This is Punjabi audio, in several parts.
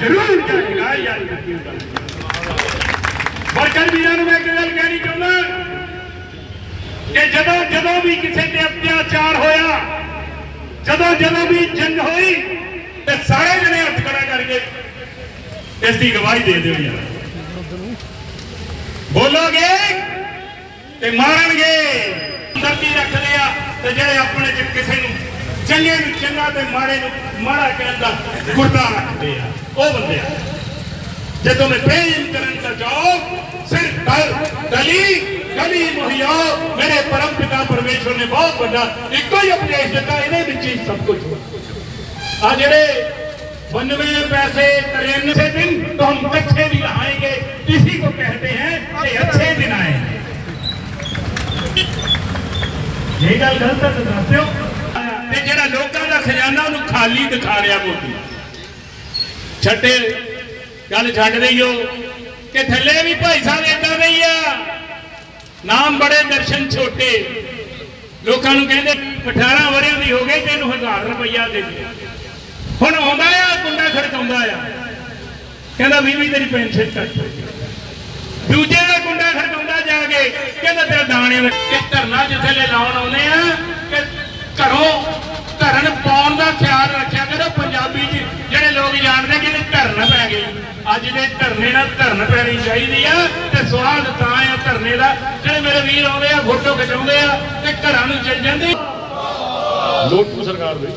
ਜ਼ਰੂਰ ਜਾਏਗਾ ਯਾਰ ਯਕੀਨ ਵਰਕਰ ਵੀਰਾਂ ਨੂੰ ਮੈਂ ਇੱਕ ਗੱਲ ਕਹਿਣੀ ਚਾਹੁੰਦਾ ਕਿ ਜਦੋਂ ਜਦੋਂ ਵੀ ਕਿਸੇ ਤੇ ਅਤਿਆਚਾਰ ਹੋਇਆ, ਜਦੋਂ ਜਦੋਂ ਵੀ ਜੰਗ ਹੋਈ, ਤੇ ਸਾਰੇ ਜਣੇ ਹੱਥ ਖੜਾ ਕਰਕੇ ਇਸ ਦੀ ਗਵਾਹੀ ਦੇ ਦਿਓ ਯਾਰ ਬੋਲੋਗੇ ਤੇ ਮਾਰਨਗੇ। ਦਰਦੀ ਰੱਖਦੇ ਆ ਤੇ ਜਿਹੜੇ ਆਪਣੇ ਚ ਕਿਸੇ ਨੂੰ ਚੰਗੇ ਨੂੰ ਚੰਗਾ ਤੇ ਮਾੜੇ ਨੂੰ ਮਾੜਾ ਕਹਿਣ ਦਾ ਗੁਰਦਾ ਰੱਖਦੇ ਆ ਉਹ ਬੰਦੇ ਆ ਜਦੋਂ ਮੈਂ ਪ੍ਰੇਮ ਕਰਨ ਦਾ ਜਾਓ ਸਿਰ ਦਰ ਦਲੀ ਗਲੀ ਮੁਹੱਈਆ ਮੇਰੇ ਪਰਮ ਪਿਤਾ ਪਰਮੇਸ਼ਵਰ ਨੇ ਬਹੁਤ ਵੱਡਾ ਇੱਕੋ ਹੀ ਉਪਦੇਸ਼ ਦਿੱਤਾ ਇਹਦੇ ਵਿੱਚ ਹੀ ਸਭ ਕੁਝ ਆ ਜਿਹੜੇ 92 पैसे तिरानवे से दिन तो हम कच्चे भी नहाएंगे इसी को कहते हैं कि अच्छे दिन आएंगे ਇਹ ਗੱਲ ਗਲਤ ਹੈ ਤੇ ਜਿਹੜਾ ਲੋਕਾਂ ਦਾ ਖਜ਼ਾਨਾ ਉਹਨੂੰ ਖਾਲੀ ਦਿਖਾ ਰਿਹਾ ਮੋਦੀ। ਛੱਡੇ ਗੱਲ ਛੱਡ ਦਈਓ ਕਿ ਥੱਲੇ ਵੀ ਭਾਈ ਸਾਹਿਬ ਇਦਾਂ ਦੇ ਆ। ਨਾਮ ਬੜੇ ਦਰਸ਼ਨ ਛੋਟੇ। ਲੋਕਾਂ ਨੂੰ ਕਹਿੰਦੇ 18 ਵਰਿਆਂ ਦੀ ਹੋ ਗਈ, ਤੈਨੂੰ 1000 ਰੁਪਈਆ ਦੇ ਦੇ। ਹੁਣ ਆਉਂਦਾ ਆ, ਕੁੰਡਾ ਖੜਕਾਉਂਦਾ ਆ। ਕਹਿੰਦਾ ਵੀ ਵੀ ਤੇਰੀ ਪੈਨਸ਼ਨ ਕੱਟ ਦੂਜੇ ਦਾ ਕੁੰਡਾ ਖੜਕਾਉਂਦਾ ਜਾ ਕੇ, ਕਹਿੰਦਾ, ਤੇਰਾ ਦਾਣੇ ਦਾ ਧਰਨਾ ਜਿੱਥੇ ਲੈ ਲਾਉਣ ਆਉਂਦੇ ਆ ਕਿ ਘਰੋਂ ਧਰਨ ਪਾਉਣ ਦਾ ਖਿਆਲ ਰੱਖਿਆ ਕਰੋ ਪੰਜਾਬੀ ਚ ਜਿਹੜੇ ਲੋਕ ਜਾਣਦੇ ਕਿ ਧਰਨ ਪੈ ਗਈ ਅੱਜ ਦੇ ਧਰਨੇ ਨਾਲ ਧਰਨ ਪੈਣੀ ਚਾਹੀਦੀ ਆ ਤੇ ਸਵਾਦ ਤਾਂ ਆ ਧਰਨੇ ਦਾ। ਜਿਹੜੇ ਮੇਰੇ ਵੀਰ ਆਉਂਦੇ ਆ ਫੋਟੋ ਖਿਚਾਉਂਦੇ ਆ ਤੇ ਘਰਾਂ ਨੂੰ ਚੱਲ ਜਾਂਦੇ ਲੋਟੂ ਸਰਕਾਰ ਦੇ।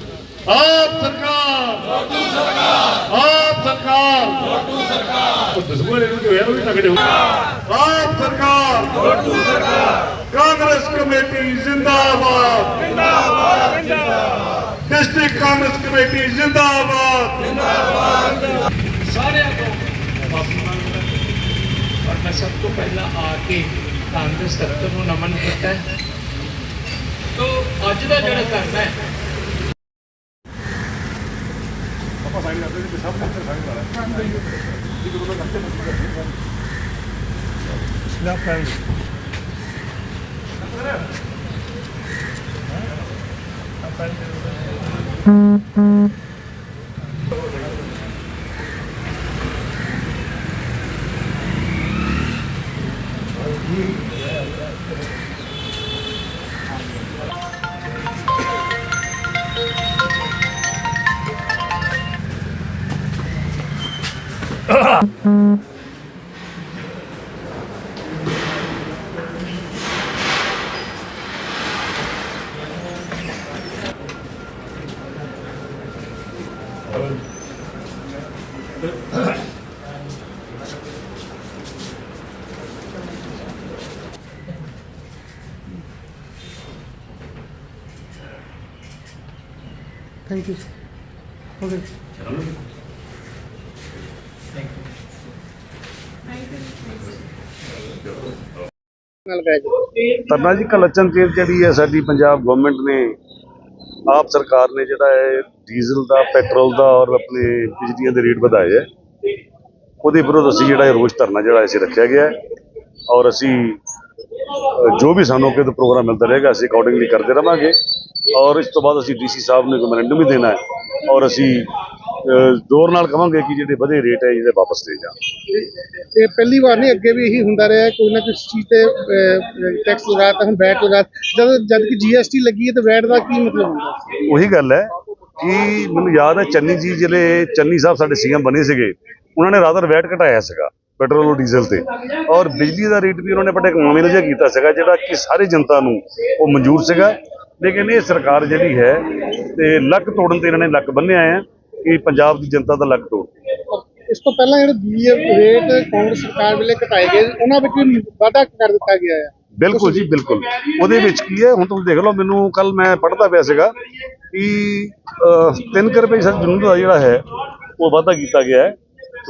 ਆਪ ਸਰਕਾਰ। ਲੋਟੂ ਸਰਕਾਰ। ਆਪ ਸਰਕਾਰ। ਲੋਟੂ ਸਰਕਾਰ। ਉਹ ਦਸੂਏ ਨੂੰ ਕਿ ਹੋਇਆ ਵੀ ਤਗੜੇ ਹੋ ਆਪ ਸਰਕਾਰ। ਲੋਟੂ ਸਰਕਾਰ। ਕਾਂਗਰਸ ਕਮੇਟੀ ਜ਼ਿੰਦਾਬਾਦ ਜ਼ਿੰਦਾਬਾਦ ਜ਼ਿੰਦਾਬਾਦ ਡਿਸਟ੍ਰਿਕਟ ਕਾਂਗਰਸ ਕਮੇਟੀ ਜ਼ਿੰਦਾਬਾਦ ਸਾਰਿਆਂ ਤੋਂ ਮਾਫੀ ਮੰਗਦਾ ਔਰ ਮੈਂ ਸਭ ਤੋਂ ਪਹਿਲਾਂ ਆ ਕੇ ਕਾਂਗਰਸ ਦਫ਼ਤਰ ਨੂੰ ਨਮਨ ਹੈ। ਤੋ ਅੱਜ ਦਾ ਜਿਹੜਾ ਧਰਨਾ ਹੈ Thank you. Okay. ਨਾਲ ਗਏ ਜੀ Mm-hmm. ਧਰਨਾ ਜੀ ਕਲਚਨ ਤੇਲ ਜਿਹੜੀ ਹੈ ਸਾਡੀ ਪੰਜਾਬ ਗਵਰਨਮੈਂਟ ਨੇ ਆਪ ਸਰਕਾਰ ਨੇ ਜਿਹੜਾ ਹੈ ਡੀਜ਼ਲ ਦਾ ਪੈਟਰੋਲ ਦਾ ਔਰ ਆਪਣੇ ਬਿਜਲੀਆਂ ਦੇ ਰੇਟ ਵਧਾਏ ਹੈ ਉਹਦੇ ਵਿਰੁੱਧ ਅਸੀਂ ਜਿਹੜਾ ਇਹ ਰੋਸ ਧਰਨਾ ਜਿਹੜਾ ਅਸੀਂ ਰੱਖਿਆ ਗਿਆ ਔਰ ਅਸੀਂ ਜੋ ਵੀ ਸਾਨੂੰ ਅੱਗੇ ਤੋਂ ਪ੍ਰੋਗਰਾਮ ਮਿਲਦਾ ਰਹੇਗਾ ਅਸੀਂ ਅਕੋਰਡਿੰਗਲੀ ਕਰਦੇ ਰਵਾਂਗੇ। ਔਰ ਇਸ ਤੋਂ ਬਾਅਦ ਅਸੀਂ ਡੀਸੀ ਸਾਹਿਬ ਨੂੰ ਮੈਮੋਰੈਂਡਮ ਵੀ ਦੇਣਾ ਹੈ ਔਰ ਅਸੀਂ ਜ਼ੋਰ ਨਾਲ ਕਵਾਂਗੇ ਕਿ ਜਿਹੜੇ ਵਧੇ ਰੇਟ ਹੈ ਇਹਦੇ ਵਾਪਸ ਲਏ ਜਾਣ। ਇਹ ਪਹਿਲੀ ਵਾਰ ਨਹੀਂ ਅੱਗੇ ਵੀ ਇਹੀ ਹੁੰਦਾ ਰਿਹਾ ਹੈ, ਕੋਈ ਨਾ ਕੋਈ ਚੀਜ਼ ਤੇ ਟੈਕਸ ਲਗਾਤਾ ਹੁਣ ਵੈਟ ਲਗਾ ਜਦ ਜਦ ਕਿ ਜੀਐਸਟੀ ਲੱਗੀ ਹੈ ਤਾਂ ਵੈਟ ਦਾ ਕੀ ਮਤਲਬ ਹੁੰਦਾ? ਉਹੀ ਗੱਲ ਹੈ ਕਿ ਮੈਨੂੰ ਯਾਦ ਹੈ ਚੰਨੀ ਜੀ ਜਿਹੜੇ ਚੰਨੀ ਸਾਹਿਬ ਸਾਡੇ ਸੀਐਮ ਬਣੇ ਸੀਗੇ, ਉਹਨਾਂ ਨੇ ਰਾਦਰ ਵੈਟ ਘਟਾਇਆ ਸੀਗਾ ਪੈਟਰੋਲ ਔਰ ਡੀਜ਼ਲ ਤੇ। ਔਰ ਬਿਜਲੀ ਦਾ ਰੇਟ ਵੀ ਉਹਨਾਂ ਨੇ ਬੜਾ ਇੱਕ ਮਾਮਲੇ ਜਿਹਾ ਕੀਤਾ ਸੀਗਾ, ਜਿਹੜਾ ਕਿ ਸਾਰੀ ਜਨਤਾ ਨੂੰ ਉਹ ਮਨਜ਼ੂਰ ਸੀਗਾ। ਲੇਕਿਨ ਇਹ ਸਰਕਾਰ ਜਿਹੜੀ ਹੈ, ਤੇ ਲੱਕ ਤੋੜਨ ਤੇ ਇਹਨਾਂ ਨੇ ਲੱਕ ਬੰਨਿਆ ਹੈ ਕਿ ਪੰਜਾਬ ਦੀ ਜਨਤਾ ਦਾ ਲੱਕ ਤੋੜ। ਇਸ ਤੋਂ ਪਹਿਲਾਂ ਜਿਹੜੇ ਬੀਏ ਰੇਟ ਕਾਂਗਰਸ ਸਰਕਾਰ ਵੇਲੇ ਘਟਾਏ ਗਏ ਉਹਨਾਂ ਵਿੱਚ ਵੀ ਵਾਅਦਾ ਕਰ ਦਿੱਤਾ ਗਿਆ ਹੈ। ਬਿਲਕੁਲ ਜੀ, ਬਿਲਕੁਲ। ਉਹਦੇ ਵਿੱਚ ਕੀ ਹੈ, ਹੁਣ ਤੁਸੀਂ ਦੇਖ ਲਓ, ਮੈਨੂੰ ਕੱਲ ਮੈਂ ਪੜ੍ਹਦਾ ਪਿਆ ਸੀਗਾ ਕਿ 3 ਰੁਪਏ ਸਰ ਜਨੂਨ ਦਾ ਜਿਹੜਾ ਹੈ, ਉਹ ਵਾਧਾ ਕੀਤਾ ਗਿਆ ਹੈ।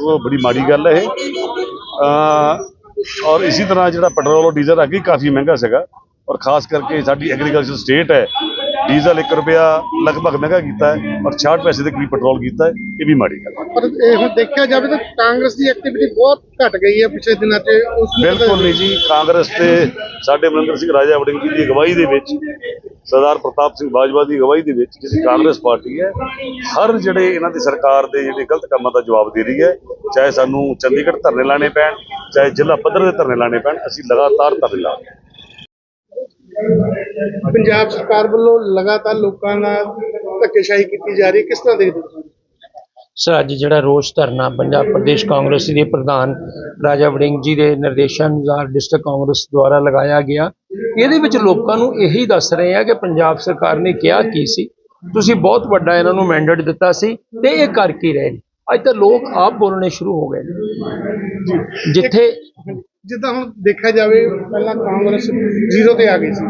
ਉਹ ਬੜੀ ਮਾੜੀ ਗੱਲ ਹੈ ਇਹ। ਔਰ ਇਸੇ ਤਰ੍ਹਾਂ ਜਿਹੜਾ ਪੈਟਰੋਲ ਔਰ ਡੀਜ਼ਲ ਅੱਗੇ ਕਾਫੀ ਮਹਿੰਗਾ ਸੀਗਾ। ਔਰ ਖਾਸ ਕਰਕੇ ਸਾਡੀ ਐਗਰੀਕਲਚਰ ਸਟੇਟ ਹੈ ਡੀਜ਼ਲ 1 ਰੁਪਿਆ ਲਗਭਗ ਮਹਿੰਗਾ ਕੀਤਾ ਹੈ ਔਰ 66 ਪੈਸੇ ਦੇ ਕਰੀਬ ਪੈਟਰੋਲ ਕੀਤਾ ਹੈ ਇਹ ਵੀ ਮਾੜੀ ਗੱਲ ਪਰ ਇਹ ਹੁਣ ਦੇਖਿਆ ਜਾਵੇ ਤਾਂ ਕਾਂਗਰਸ ਦੀ ਐਕਟੀਵਿਟੀ ਬਹੁਤ ਘਟ ਗਈ ਹੈ ਪਿਛਲੇ ਦਿਨਾਂ 'ਚ। ਉਸ ਬਿਲਕੁਲ ਨਹੀਂ ਜੀ ਕਾਂਗਰਸ ਤੇ ਸਾਡੇ ਮਨਿੰਦਰ ਸਿੰਘ ਰਾਜਾ ਵੜਿੰਗੀ ਦੀ ਅਗਵਾਈ ਦੇ ਵਿੱਚ ਸਰਦਾਰ ਪ੍ਰਤਾਪ ਸਿੰਘ ਬਾਜਵਾ ਦੀ ਅਗਵਾਈ ਦੇ ਵਿੱਚ ਜਿਹੜੀ ਕਾਂਗਰਸ ਪਾਰਟੀ ਹੈ ਹਰ ਜਿਹੜੇ ਇਹਨਾਂ ਦੀ ਸਰਕਾਰ ਦੇ ਜਿਹੜੇ ਗਲਤ ਕੰਮਾਂ ਦਾ ਜਵਾਬ ਦੇ ਰਹੀ ਹੈ ਚਾਹੇ ਸਾਨੂੰ ਚੰਡੀਗੜ੍ਹ ਧਰਨੇ ਲਾਣੇ ਪੈਣ ਚਾਹੇ ਜ਼ਿਲ੍ਹਾ ਪੱਧਰ ਦੇ ਧਰਨੇ ਲਾਣੇ ਪੈਣ ਅਸੀਂ ਲਗਾਤਾਰ ਧਰਨੇ ਲਾ ਰਹੇ ਹਾਂ। ਪੰਜਾਬ ਸਰਕਾਰ ਵੱਲੋਂ ਲਗਾਤਾਰ ਲੋਕਾਂ ਨਾਲ ਧੱਕੇਸ਼ਾਹੀ ਕੀਤੀ ਜਾ ਰਹੀ ਹੈ। ਕਿਸ ਤਰ੍ਹਾਂ ਦੇਖਦੇ ਹੋ? ਤੁਸੀਂ? ਸਰ, ਅੱਜ ਜਿਹੜਾ ਰੋਸ ਧਰਨਾ ਪੰਜਾਬ ਪ੍ਰਦੇਸ਼ ਕਾਂਗਰਸ ਦੇ ਪ੍ਰਧਾਨ ਰਾਜਾ ਵੜਿੰਗ ਜੀ ਦੇ ਨਿਰਦੇਸ਼ਾਂ ਅਨੁਸਾਰ ਡਿਸਟ੍ਰਿਕਟ ਕਾਂਗਰਸ ਦੁਆਰਾ ਲਗਾਇਆ ਗਿਆ, ਇਹਦੇ ਵਿੱਚ ਲੋਕਾਂ ਨੂੰ ਇਹੀ ਦੱਸ ਰਹੇ ਆ ਕਿ ਪੰਜਾਬ ਸਰਕਾਰ ਨੇ ਕਿਹਾ ਕੀ ਸੀ। ਤੁਸੀਂ ਬਹੁਤ ਵੱਡਾ ਇਹਨਾਂ ਨੂੰ ਮੈਂਡੇਟ ਦਿੱਤਾ ਸੀ ਤੇ ਇਹ ਕਰ ਕੀ ਰਹੇ ਨੇ। ਅੱਜ ਤਾਂ ਲੋਕ ਆਪ ਬੋਲਣੇ ਸ਼ੁਰੂ ਹੋ ਗਏ ਨੇ। ਜਿੱਥੇ ਜਿੱਦਾਂ ਹੁਣ ਦੇਖਿਆ ਜਾਵੇ, ਪਹਿਲਾਂ ਕਾਂਗਰਸ ਜ਼ੀਰੋ ਤੇ ਆ ਗਈ ਸੀ।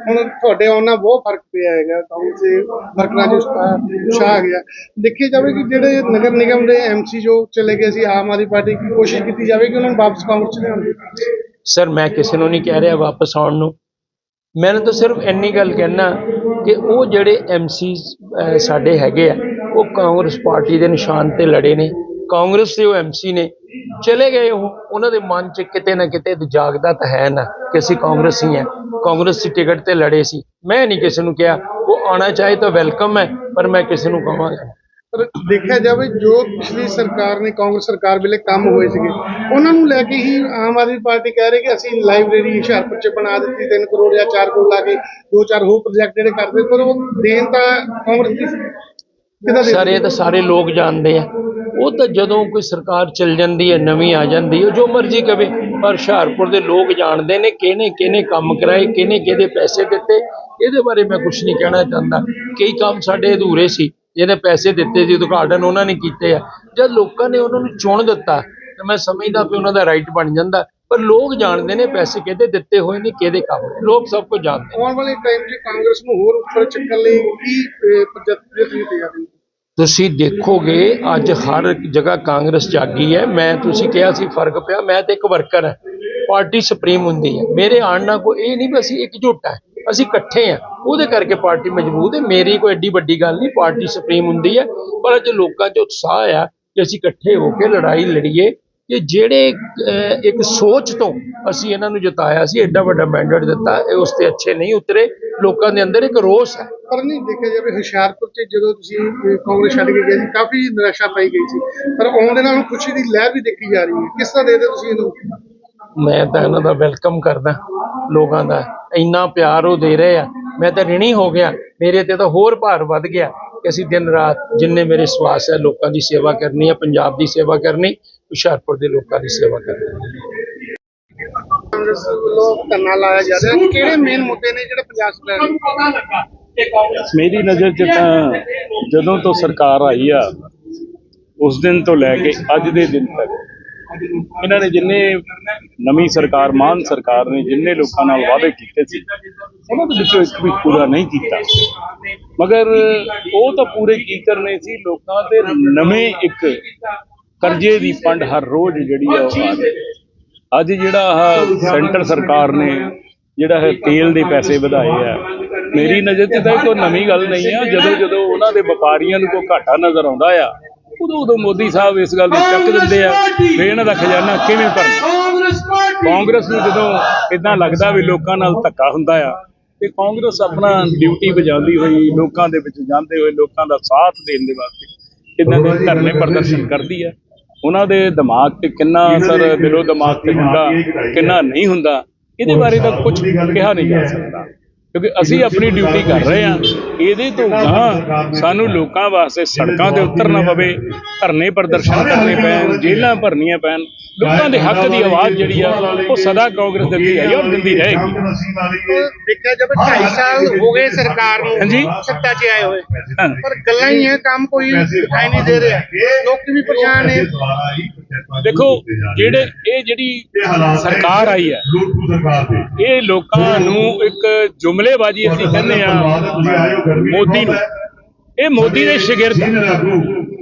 ਹੁਣ ਤੁਹਾਡੇ ਆਉਣ ਨਾਲ ਬਹੁਤ ਫ਼ਰਕ ਪਿਆ ਹੈਗਾ ਕਾਂਗਰਸ ਦੇ ਵਰਕਰਾਂ ਚ ਉਤਸ਼ਾਹ ਆ ਗਿਆ ਦੇਖਿਆ ਜਾਵੇ ਕਿ ਜਿਹੜੇ ਨਗਰ ਨਿਗਮ ਦੇ ਐਮਸੀ ਜੋ ਚਲੇ ਗਏ ਸੀ, ਆਮ ਆਦਮੀ ਪਾਰਟੀ ਦੀ ਕੋਸ਼ਿਸ਼ ਕੀਤੀ ਜਾਵੇ ਕਿ ਉਹਨਾਂ ਨੂੰ ਵਾਪਸ ਕਾਂਗਰਸ ਚ ਲਿਆਉਣ ਦੀ। ਸਰ ਮੈਂ ਕਿਸੇ ਨੂੰ ਨਹੀਂ ਕਹਿ ਰਿਹਾ ਵਾਪਸ ਆਉਣ ਨੂੰ। ਮੈਂ ਤਾਂ ਸਿਰਫ ਇੰਨੀ ਗੱਲ ਕਹਿਣਾ ਕਿ ਉਹ ਜਿਹੜੇ ਐਮਸੀ ਸਾਡੇ ਹੈਗੇ ਆ, ਉਹ ਕਾਂਗਰਸ ਪਾਰਟੀ ਦੇ ਨਿਸ਼ਾਨ ਤੇ ਲੜੇ ਨੇ। ਕਾਂਗਰਸ ਦੇ ਉਹ ਐਮਸੀ ਨੇ। ਚਲੇ ਗਏ ਉਹ ਉਹਨਾਂ ਦੇ ਮਨ 'ਚ ਕਿਤੇ ਨਾ ਕਿਤੇ ਜਾਗਦਾ ਤਾਂ ਹੈ ਨਾ ਕਿ ਅਸੀਂ ਕਾਂਗਰਸੀ ਹਾਂ ਕਾਂਗਰਸ ਦੀ ਟਿਕਟ ਤੇ ਲੜੇ ਸੀ। ਮੈਂ ਨਹੀਂ ਕਿਸੇ ਨੂੰ ਕਿਹਾ ਉਹ ਆਉਣਾ ਚਾਹੇ ਤਾਂ ਵੈਲਕਮ ਹੈ ਪਰ ਮੈਂ ਕਿਸੇ ਨੂੰ ਕਹਾਂਗਾ। ਪਰ ਦੇਖਿਆ ਜਾਵੇ ਜੋ ਪਿਛਲੀ ਸਰਕਾਰ ਨੇ ਕਾਂਗਰਸ ਸਰਕਾਰ ਵੇਲੇ ਕੰਮ ਹੋਏ ਸੀਗੇ ਉਹਨਾਂ ਨੂੰ ਲੈ ਕੇ ਹੀ ਆਮ ਆਦਮੀ ਪਾਰਟੀ ਕਹਿ ਰਹੀ ਕਿ ਅਸੀਂ ਲਾਇਬ੍ਰੇਰੀ ਹੁਸ਼ਿਆਰਪੁਰ ਚ ਬਣਾ ਦਿੱਤੀ 3 ਕਰੋੜ ਜਾਂ 4 ਕਰੋੜ ਲਾ ਕੇ ਦੋ ਚਾਰ ਹੋਰ ਪ੍ਰੋਜੈਕਟ ਜਿਹੜੇ ਕਰਦੇ ਪਰ ਉਹ ਦੇਣ ਤਾਂ ਕਾਂਗਰਸ ਦੀ ਸਰ ਇਹ ਤਾਂ ਸਾਰੇ ਲੋਕ ਜਾਣਦੇ ਆ। ਉਹ ਤਾਂ ਜਦੋਂ ਕੋਈ ਸਰਕਾਰ ਚੱਲ ਜਾਂਦੀ ਹੈ, ਨਵੀਂ ਆ ਜਾਂਦੀ ਹੈ ਜੋ ਮਰਜ਼ੀ ਕਵੇ, ਪਰ ਹੁਸ਼ਿਆਰਪੁਰ ਦੇ ਲੋਕ ਜਾਣਦੇ ਨੇ ਕਿਹਨੇ ਕਿਹਨੇ ਕੰਮ ਕਰਾਏ, ਕਿਹਨੇ ਕਿਹਦੇ ਪੈਸੇ ਦਿੱਤੇ, ਇਹਦੇ ਬਾਰੇ ਮੈਂ ਕੁਝ ਨਹੀਂ ਕਹਿਣਾ ਚਾਹੁੰਦਾ। ਕਈ ਕੰਮ ਸਾਡੇ ਅਧੂਰੇ ਸੀ, ਜਿਹਨੇ ਪੈਸੇ ਦਿੱਤੇ ਸੀ, ਉਦਘਾਟਨ ਉਹਨਾਂ ਨੇ ਕੀਤੇ ਆ। ਜਦ ਲੋਕਾਂ ਨੇ ਉਹਨਾਂ ਨੂੰ ਚੁਣ ਦਿੱਤਾ, ਤਾਂ ਮੈਂ ਸਮਝਦਾ ਵੀ ਉਹਨਾਂ ਦਾ ਰਾਈਟ ਬਣ ਜਾਂਦਾ, ਪਰ ਲੋਕ ਜਾਣਦੇ ਨੇ ਪੈਸੇ ਕਿਹਦੇ ਦਿੱਤੇ ਹੋਏ ਨੇ, ਕਿਹਦੇ ਕੰਮ ਲੋਕ ਸਭ ਕੁਝ ਜਾਣਦੇ ਨੇ। ਆਉਣ ਵਾਲੇ ਟਾਈਮ 'ਚ ਕਾਂਗਰਸ ਨੂੰ ਹੋਰ ਉੱਪਰ ਚੱਕਣ ਲਈ ਕੀ ਪ੍ਰੋਜੈਕਟ ਤੁਸੀਂ ਤਿਆਰ ਤੁਸੀਂ ਦੇਖੋਗੇ ਅੱਜ ਹਰ ਜਗ੍ਹਾ ਕਾਂਗਰਸ ਜਾਗੀ ਹੈ। ਮੈਂ ਤੁਸੀਂ ਕਿਹਾ ਸੀ ਫ਼ਰਕ ਪਿਆ, ਮੈਂ ਤੇ ਇੱਕ ਵਰਕਰ ਹਾਂ। ਪਾਰਟੀ ਸੁਪਰੀਮ ਹੁੰਦੀ ਹੈ। ਮੇਰੇ ਆਣ ਨਾਲ ਕੋਈ ਇਹ ਨਹੀਂ ਵੀ ਅਸੀਂ ਇਕਜੁੱਟ ਹੈ, ਅਸੀਂ ਇਕੱਠੇ ਆ ਉਹਦੇ ਕਰਕੇ ਪਾਰਟੀ ਮਜ਼ਬੂਤ ਹੈ। ਮੇਰੀ ਕੋਈ ਐਡੀ ਵੱਡੀ ਗੱਲ ਨਹੀਂ, ਪਾਰਟੀ ਸੁਪਰੀਮ ਹੁੰਦੀ ਹੈ। ਪਰ ਅੱਜ ਲੋਕਾਂ 'ਚ ਉਤਸ਼ਾਹ ਆ ਕਿ ਅਸੀਂ ਇਕੱਠੇ ਹੋ ਕੇ ਲੜਾਈ ਲੜੀਏ। ਕਿ ਜਿਹੜੇ ਇੱਕ ਸੋਚ ਤੋਂ ਅਸੀਂ ਇਹਨਾਂ ਨੂੰ ਜਿਤਾਇਆ ਸੀ ਐਡਾ ਵੱਡਾ ਮੈਂਡੇਟ ਦਿੱਤਾ ਇਹ ਉਸ ਤੇ ਅੱਛੇ ਨਹੀਂ ਉਤਰੇ ਲੋਕਾਂ ਦੇ ਅੰਦਰ ਇੱਕ ਰੋਸ ਹੈ। ਪਰ ਨਹੀਂ ਦੇਖਿਆ ਜਾਵੇ ਹੁਸ਼ਿਆਰਪੁਰ 'ਚ ਜਦੋਂ ਤੁਸੀਂ ਕਾਂਗਰਸ ਛੱਡ ਕੇ ਗਏ ਸੀ ਕਾਫੀ ਨਿਰਾਸ਼ਾ ਪਾਈ ਗਈ ਸੀ। ਪਰ ਆਉਣ ਦੇ ਨਾਲ ਖੁਸ਼ੀ ਦੀ ਲਹਿਰ ਵੀ ਦੇਖੀ ਜਾ ਰਹੀ ਹੈ। ਕਿਸ ਤਰ੍ਹਾਂ ਦੇਖਦੇ ਹੋ ਤੁਸੀਂ ਇਹਨੂੰ? ਮੈਂ ਤਾਂ ਇਹਨਾਂ ਦਾ ਵੈਲਕਮ ਕਰਦਾ ਲੋਕਾਂ ਦਾ। ਇੰਨਾ ਪਿਆਰ ਉਹ ਦੇ ਰਹੇ ਆ। ਮੈਂ ਤਾਂ ਰਿਣੀ ਹੋ ਗਿਆ। ਮੇਰੇ ਤੇ ਤਾਂ ਹੋਰ ਭਾਰ ਵੱਧ ਗਿਆ ਕਿ ਅਸੀਂ ਦਿਨ ਰਾਤ ਜਿੰਨੇ ਮੇਰੇ ਸਵਾਸ ਹੈ ਲੋਕਾਂ ਦੀ ਸੇਵਾ ਕਰਨੀ ਹੈ ਪੰਜਾਬ ਦੀ ਸੇਵਾ ਕਰਨੀ ਹੁਸ਼ਿਆਰਪੁਰ ਦੇ ਲੋਕਾਂ ਦੀ ਸੇਵਾ ਕਰਨੀ ਕਾਂਗਰਸ ਵੱਲੋਂ ਧਰਨਾ ਲਾਇਆ ਜਾ ਰਿਹਾ। ਕਿਹੜੇ ਮੇਨ ਮੁੱਦੇ ਨੇ ਜਿਹੜੇ ਪੰਜਾਬ ਸਰਕਾਰ ਨੂੰ? ਮੇਰੀ ਨਜ਼ਰ 'ਚ ਤਾਂ ਜਦੋਂ ਤੋਂ ਸਰਕਾਰ ਆਈ ਆ ਉਸ ਦਿਨ ਤੋਂ ਲੈ ਕੇ ਅੱਜ ਦੇ ਦਿਨ ਤੱਕ ਇਹਨਾਂ ਨੇ ਜਿੰਨੇ ਨਵੀਂ ਸਰਕਾਰ ਮਾਨ ਸਰਕਾਰ ਨੇ ਜਿੰਨੇ ਲੋਕਾਂ ਨਾਲ ਵਾਅਦੇ ਕੀਤੇ ਸੀ ਉਹਨਾਂ ਦੇ ਵਿੱਚੋਂ ਇੱਕ ਵੀ ਪੂਰਾ ਨਹੀਂ ਕੀਤਾ। ਮਗਰ ਉਹ ਤਾਂ ਪੂਰੇ ਕੀ ਕਰਨੇ ਸੀ ਲੋਕਾਂ ਦੇ ਨਵੇਂ ਇੱਕ ਕਰਜ਼ੇ ਦੀ ਪੰਡ ਹਰ ਰੋਜ਼ ਜਿਹੜੀ ਆ ਉਹ ਆ ਰਹੀ ਹੈ। ਅੱਜ ਜਿਹੜਾ ਆਹ ਸੈਂਟਰ ਸਰਕਾਰ ਨੇ ਜਿਹੜਾ ਹੈ ਤੇਲ ਦੇ ਪੈਸੇ ਵਧਾਏ ਆ ਮੇਰੀ ਨਜ਼ਰ 'ਚ ਤਾਂ ਇਹ ਕੋਈ ਨਵੀਂ ਗੱਲ ਨਹੀਂ ਆ। ਜਦੋਂ ਜਦੋਂ ਉਹਨਾਂ ਦੇ ਵਪਾਰੀਆਂ ਨੂੰ ਕੋਈ ਘਾਟਾ ਨਜ਼ਰ ਆਉਂਦਾ ਆ ਉਦੋਂ ਉਦੋਂ ਮੋਦੀ ਸਾਹਿਬ ਇਸ ਗੱਲ ਨੂੰ ਚੱਕ ਦਿੰਦੇ ਆ ਵੀ ਇਹਨਾਂ ਦਾ ਖਜ਼ਾਨਾ ਕਿਵੇਂ ਭਰਨਾ? ਕਾਂਗਰਸ ਨੂੰ ਜਦੋਂ ਇਦਾਂ ਲੱਗਦਾ ਵੀ ਲੋਕਾਂ ਨਾਲ ਧੱਕਾ ਹੁੰਦਾ ਆ ਤੇ ਕਾਂਗਰਸ ਆਪਣਾ ਡਿਊਟੀ ਵਜਾਉਂਦੀ ਹੋਈ ਲੋਕਾਂ ਦੇ ਵਿੱਚ ਜਾਂਦੇ ਹੋਏ ਲੋਕਾਂ ਦਾ ਸਾਥ ਦੇਣ ਦੇ ਵਾਸਤੇ ਇਹਨਾਂ ਦੇ ਧਰਨੇ ਪ੍ਰਦਰਸ਼ਨ ਕਰਦੀ ਆ। ਉਹਨਾਂ ਦੇ ਦਿਮਾਗ ਤੇ ਕਿੰਨਾ ਅਸਰ ਦਿਲੋਂ ਦਿਮਾਗ ਤੇ ਹੁੰਦਾ ਕਿੰਨਾ ਨਹੀਂ ਹੁੰਦਾ ਇਹਦੇ ਬਾਰੇ ਤਾਂ ਕੁਝ ਕਿਹਾ ਨਹੀਂ ਜਾ ਸਕਦਾ। ਕਿਉਂਕਿ ਅਸੀਂ ਆਪਣੀ ਡਿਊਟੀ ਕਰ ਰਹੇ ਹਾਂ। ਇਹਦੇ ਤੋਂ ਗਾਂ ਸਾਨੂੰ ਲੋਕਾਂ ਵਾਸਤੇ ਸੜਕਾਂ ਤੇ ਉਤਰਨਾ ਪਵੇ ਧਰਨੇ ਪ੍ਰਦਰਸ਼ਨ ਕਰਨੇ ਪੈਣ ਜੇਲ੍ਹਾਂ ਭਰਨੀਆਂ ਪੈਣ। ਲੋਕਾਂ ਦੇ ਹੱਕ ਦੀ ਆਵਾਜ਼ ਜਿਹੜੀ ਆ ਉਹ ਸਦਾ ਕਾਂਗਰਸ ਦਿੰਦੀ ਆਈ ਔਰ ਦਿੰਦੀ ਰਹੇਗੀ। ਦੇਖਿਆ ਜਾਵੇ 2.5 ਸਾਲ ਹੋ ਗਏ ਸਰਕਾਰ ਨੂੰ ਹਾਂਜੀ। ਸੱਤਾ 'ਚ ਆਏ ਹੋਏ। ਪਰ ਗੱਲਾਂ ਹੀ ਹੈ ਕੰਮ ਕੋਈ ਦਿਖਾਈ ਨਹੀਂ ਦੇ ਰਿਹਾ। ਲੋਕ ਵੀ ਪਰੇਸ਼ਾਨ ਨੇ। ਦੇਖੋ ਜਿਹੜੇ ਇਹ ਜਿਹੜੀ ਸਰਕਾਰ ਆਈ ਹੈ ਇਹ ਲੋਕਾਂ ਨੂੰ ਇੱਕ ਜੁਮਲੇਬਾਜ਼ੀ ਅਸੀਂ ਕਹਿੰਦੇ ਆ ਮੋਦੀ ਨੂੰ। ਇਹ ਮੋਦੀ ਦੇ ਸ਼ਾਗਿਰਦ।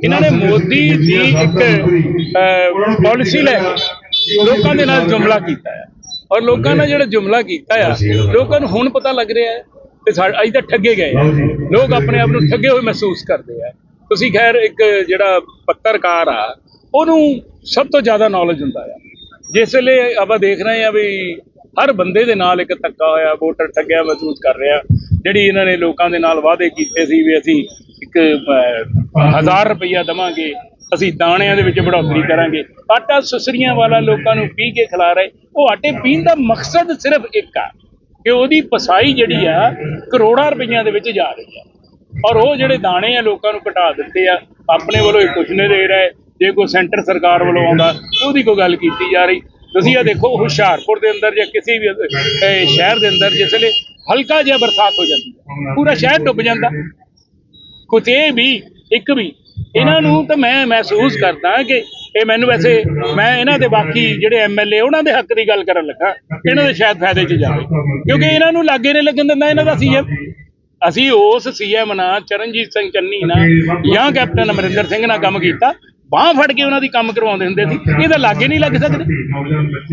ਇਹਨਾਂ ਨੇ ਮੋਦੀ ਦੀ ਇੱਕ ਪਾਲਿਸੀ ਲੈ ਲੋਕਾਂ ਦੇ ਨਾਲ ਜੁਮਲਾ ਕੀਤਾ ਹੈ। ਔਰ ਲੋਕਾਂ ਨਾਲ ਜਿਹੜਾ ਜੁਮਲਾ ਕੀਤਾ ਆ ਲੋਕਾਂ ਨੂੰ ਹੁਣ ਪਤਾ ਲੱਗ ਰਿਹਾ ਹੈ ਤੇ ਅਸੀਂ ਤਾਂ ਠੱਗੇ ਗਏ ਆ ਲੋਕ ਆਪਣੇ ਆਪ ਨੂੰ ਠੱਗੇ ਹੋਏ ਮਹਿਸੂਸ ਕਰਦੇ ਆ। ਤੁਸੀਂ ਖੈਰ ਇੱਕ ਜਿਹੜਾ ਪੱਤਰਕਾਰ ਆ ਉਹਨੂੰ ਸਭ ਤੋਂ ਜ਼ਿਆਦਾ ਨੌਲੇਜ ਹੁੰਦਾ ਆ। ਜਿਸ ਵੇਲੇ ਆਪਾਂ ਦੇਖ ਰਹੇ ਆ ਵੀ ਹਰ ਬੰਦੇ ਦੇ ਨਾਲ ਇੱਕ ਧੱਕਾ ਹੋਇਆ ਵੋਟਰ ਠੱਗਿਆ ਮਹਿਸੂਸ ਕਰ ਰਿਹਾ। ਜਿਹੜੀ ਇਹਨਾਂ ਨੇ ਲੋਕਾਂ ਦੇ ਨਾਲ ਵਾਅਦੇ ਕੀਤੇ ਸੀ ਵੀ ਅਸੀਂ ਇੱਕ ਅਹ, ਹਜ਼ਾਰ ਰੁਪਈਆ ਦਵਾਂਗੇ ਅਸੀਂ ਦਾਣਿਆਂ ਦੇ ਵਿੱਚ ਬੜੋਤਰੀ ਕਰਾਂਗੇ। ਆਟਾ ਸੁਸਰੀਆਂ ਵਾਲਾ ਲੋਕਾਂ ਨੂੰ ਪੀ ਕੇ ਖਿਲਾ ਰਹੇ। ਉਹ ਆਟੇ ਪੀਣ ਦਾ ਮਕਸਦ ਸਿਰਫ ਇੱਕ ਆ ਕਿ ਉਹਦੀ ਪਸਾਈ ਜਿਹੜੀ ਆ ਕਰੋੜਾਂ ਰੁਪਈਆਂ ਦੇ ਵਿੱਚ ਜਾ ਰਹੀ ਆ। ਔਰ ਉਹ ਜਿਹੜੇ ਦਾਣੇ ਆ ਲੋਕਾਂ ਨੂੰ ਘਟਾ ਦਿੱਤੇ ਆ ਆਪਣੇ ਵੱਲੋਂ ਇਹ ਕੁਛ ਨਹੀਂ ਦੇ ਰਹੇ। ਜੇ ਕੋਈ ਸੈਂਟਰ ਸਰਕਾਰ ਵੱਲੋਂ ਆਉਂਦਾ, ਉਹਦੀ ਕੋਈ ਗੱਲ ਕੀਤੀ ਜਾ ਰਹੀ। ਤੁਸੀਂ ਇਹ ਦੇਖੋ, ਹੁਸ਼ਿਆਰਪੁਰ ਦੇ ਅੰਦਰ ਜਾਂ ਕਿਸੇ ਵੀ ਸ਼ਹਿਰ ਦੇ ਅੰਦਰ ਜਿਸ ਵੇਲੇ ਹਲਕਾ ਜਿਹਾ ਬਰਸਾਤ ਹੋ ਜਾਂਦੀ ਹੈ, ਪੂਰਾ ਸ਼ਹਿਰ ਡੁੱਬ ਜਾਂਦਾ। ਕੁਝ ਇਹ ਵੀ, ਇੱਕ ਵੀ, ਇਹਨਾਂ ਨੂੰ ਤਾਂ ਮੈਂ ਮਹਿਸੂਸ ਕਰਦਾ ਕਿ ਇਹ ਮੈਨੂੰ ਵੈਸੇ, ਮੈਂ ਇਹਨਾਂ ਦੇ ਬਾਕੀ ਜਿਹੜੇ ਐਮਐਲਏ ਉਹਨਾਂ ਦੇ ਹੱਕ ਦੀ ਗੱਲ ਕਰਨ ਲੱਗਾ, ਇਹਨਾਂ ਦੇ ਸ਼ਾਇਦ ਫਾਇਦੇ 'ਚ ਜਾਵੇ। ਕਿਉਂਕਿ ਇਹਨਾਂ ਨੂੰ ਲਾਗੇ ਨਹੀਂ ਲੱਗਣ ਦਿੰਦਾ, ਇਹਨਾਂ ਦਾ ਸੀਐਮ ਅਸੀਂ ਉਸ ਸੀਐਮ ਨਾਲ ਚਰਨਜੀਤ ਸਿੰਘ ਚੰਨੀ ਨਾਲ ਜਾਂ ਕੈਪਟਨ ਅਮਰਿੰਦਰ ਸਿੰਘ ਨਾਲ ਕੰਮ ਕੀਤਾ ਬਾਹ ਫੜ ਕੇ ਉਹਨਾਂ ਦੀ ਕੰਮ ਕਰਵਾਉਂਦੇ ਹੁੰਦੇ ਸੀ। ਇਹ ਤਾਂ ਲਾਗੇ ਨਹੀਂ ਲੱਗ ਸਕਦੇ।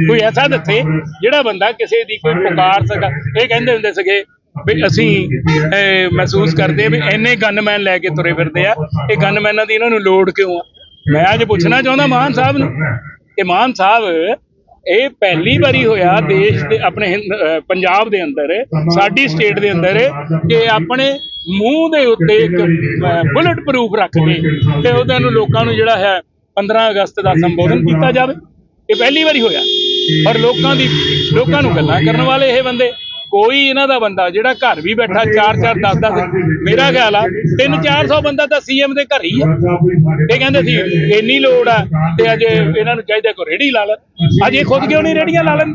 ਕੋਈ ਐਸਾ ਦੱਸੇ, ਜਿਹੜਾ ਬੰਦਾ ਕਿਸੇ ਦੀ ਕੋਈ ਪੁਕਾਰ ਸਕਾ ਇਹ ਕਹਿੰਦੇ ਹੁੰਦੇ ਸੀਗੇ ਵੀ ਅਸੀਂ ਮਹਿਸੂਸ ਕਰਦੇ ਵੀ ਇੰਨੇ ਗਨਮੈਨ ਲੈ ਕੇ ਤੁਰੇ ਫਿਰਦੇ ਆ। ਇਹ ਗਨਮੈਨਾਂ ਦੀ ਇਹਨਾਂ ਨੂੰ ਲੋੜ ਕਿਉਂ ਆ? ਮੈਂ ਅੱਜ ਪੁੱਛਣਾ ਚਾਹੁੰਦਾ ਮਾਨ ਸਾਹਿਬ ਨੂੰ। ਕਿ ਮਾਨ ਸਾਹਿਬ ਇਹ ਪਹਿਲੀ ਵਾਰੀ ਹੋਇਆ ਦੇਸ਼ ਦੇ ਆਪਣੇ ਹਿੰਦ- ਪੰਜਾਬ ਦੇ ਅੰਦਰ। ਸਾਡੀ ਸਟੇਟ ਦੇ ਅੰਦਰ ਕਿ ਆਪਣੇ ਮੂੰਹ ਦੇ ਉੱਤੇ ਇੱਕ ਬੁਲਟ ਪ੍ਰੂਫ ਰੱਖ ਕੇ ਤੇ ਉਹਨਾਂ ਨੂੰ ਲੋਕਾਂ ਨੂੰ ਜਿਹੜਾ ਹੈ 15 ਅਗਸਤ ਦਾ ਸੰਬੋਧਨ ਕੀਤਾ ਜਾਵੇ। ਇਹ ਪਹਿਲੀ ਵਾਰੀ ਹੋਇਆ। ਪਰ ਲੋਕਾਂ ਦੀ, ਲੋਕਾਂ ਨੂੰ ਗੱਲਾਂ ਕਰਨ ਵਾਲੇ ਇਹ ਬੰਦੇ ਕੋਈ ਇਹਨਾਂ ਦਾ ਬੰਦਾ ਜਿਹੜਾ ਘਰ ਵੀ ਬੈਠਾ 4 4 10 10 ਮੇਰਾ ਖਿਆਲ ਆ 3 400 ਬੰਦਾ ਤਾਂ ਸੀਐਮ ਦੇ ਘਰ ਹੀ ਆ। ਇਹ ਕਹਿੰਦੇ ਸੀ ਇੰਨੀ ਲੋੜ ਆ। ਤੇ ਅੱਜ ਇਹਨਾਂ ਨੂੰ ਚਾਹੀਦਾ ਕੋਈ ਰੇੜੀ ਲਾ ਲੈਣ ਅੱਜ ਖੁਦ ਕਿਉਂ ਨਹੀਂ ਰੇੜੀਆਂ ਲਾ ਲੈਣ